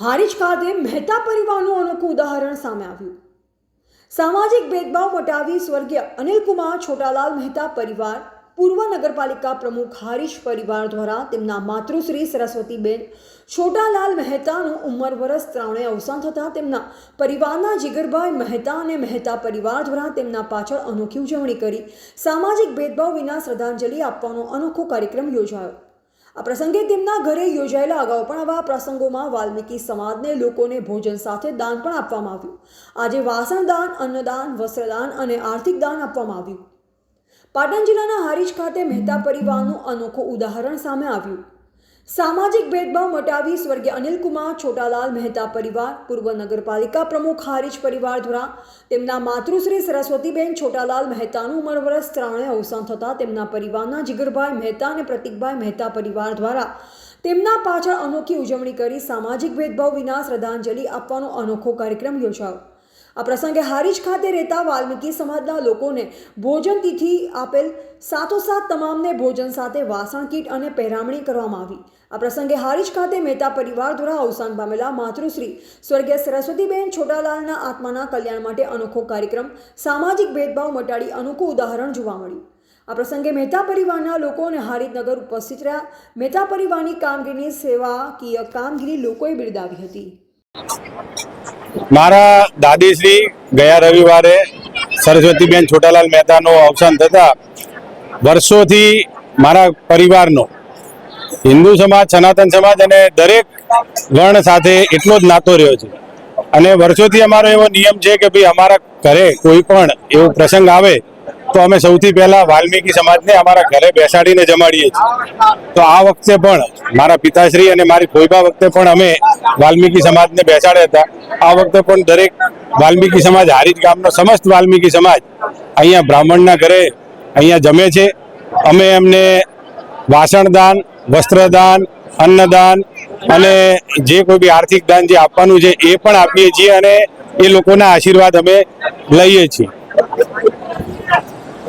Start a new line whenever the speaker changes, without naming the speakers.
હારીજ ખાતે મહેતા પરિવારનું અનોખું ઉદાહરણ સામે આવ્યું. સામાજિક ભેદભાવ મટાવી સ્વર્ગીય અનિલકુમાર છોટાલાલ મહેતા પરિવાર, પૂર્વ નગરપાલિકા પ્રમુખ હારીશ પરિવાર દ્વારા તેમના માતૃશ્રી સરસ્વતીબેન છોટાલાલ મહેતાનું ઉંમર વર્ષ ત્રણે અવસાન થતાં તેમના પરિવારના જીગરભાઈ મહેતા અને મહેતા પરિવાર દ્વારા તેમના પાછળ અનોખી ઉજવણી કરી. સામાજિક ભેદભાવ વિના શ્રદ્ધાંજલિ આપવાનો અનોખો કાર્યક્રમ યોજાયો. આ પ્રસંગે તેમના ઘરે યોજાયેલા અગાઉ પણ આવા પ્રસંગોમાં વાલ્મીકી સમાજને લોકોને ભોજન સાથે દાન પણ આપવામાં આવ્યું. આજે વાસણ દાન, અન્નદાન, વસ્ત્રદાન અને આર્થિક દાન આપવામાં આવ્યું. પાટણ જિલ્લાના હારીજ ખાતે મહેતા પરિવારનું અનોખું ઉદાહરણ સામે આવ્યું. સામાજિક ભેદભાવ મટાવી સ્વર્ગીય અનિલકુમાર છોટાલાલ મહેતા પરિવાર, પૂર્વ નગરપાલિકા પ્રમુખ હારીજ પરિવાર દ્વારા તેમના માતૃશ્રી સરસ્વતીબેન છોટાલાલ મહેતાનું ઉંમર વર્ષ ત્રણે અવસાન થતાં તેમના પરિવારના જીગરભાઈ મહેતા અને પ્રતિકભાઈ મહેતા પરિવાર દ્વારા તેમના પાછળ અનોખી ઉજવણી કરી સામાજિક ભેદભાવ વિના શ્રદ્ધાંજલિ આપવાનો અનોખો કાર્યક્રમ યોજાયો. આ પ્રસંગે હારીજ ખાતે રહેતા વાલ્મીકી સમાજના લોકોને ભોજન તિથિ આપેલ સાથોસાથ તમામને ભોજન સાથે વાસણ કીટ અને પહેરામણી કરવામાં આવી. આ પ્રસંગે હારીજ ખાતે મહેતા પરિવાર દ્વારા અવસાન પામેલા માતૃશ્રી સ્વર્ગીય સરસ્વતીબેન છોટાલાલના આત્માના કલ્યાણ માટે અનોખો કાર્યક્રમ સામાજિક ભેદભાવ મટાડી અનોખું ઉદાહરણ જોવા મળ્યું. આ પ્રસંગે મહેતા પરિવારના લોકો અને હારીજનગર ઉપસ્થિત રહ્યા. મહેતા પરિવારની કામગીરીની સેવાકીય કામગીરી લોકોએ બિરદાવી હતી.
મારા દાદીશ્રી ગયા રવિવારે સરસ્વતીબેન છોટાલાલ મહેતાનું અવસાન થતાં વર્ષોથી મારા પરિવારનો હિન્દુ સમાજ, સનાતન સમાજ અને દરેક વર્ણ સાથે એટલો જ નાતો રહ્યો છે. અને વર્ષોથી અમારો એવો નિયમ છે કે ભાઈ અમારા ઘરે કોઈ પણ એવો પ્રસંગ આવે તો અમે સૌથી પહેલા વાલ્મીકી સમાજને અમારા ઘરે બેસાડીને જમાડીએ છીએ. તો આ વખતે પણ મારા પિતાશ્રી અને મારી કોઈબા વખતે પણ અમે વાલ્મીકી સમાજને બેસાડ્યા હતા. આ વખતે પણ દરેક વાલ્મીકી સમાજ, હારીજ ગામનો સમસ્ત વાલ્મીકી સમાજ અહીંયા બ્રાહ્મણના ઘરે અહીંયા જમે છે. અમે એમને વાસણદાન, વસ્ત્રદાન, અન્નદાન અને જે કોઈ બી આર્થિક દાન જે આપવાનું છે એ પણ આપીએ છીએ અને એ લોકોના આશીર્વાદ અમે લઈએ છીએ.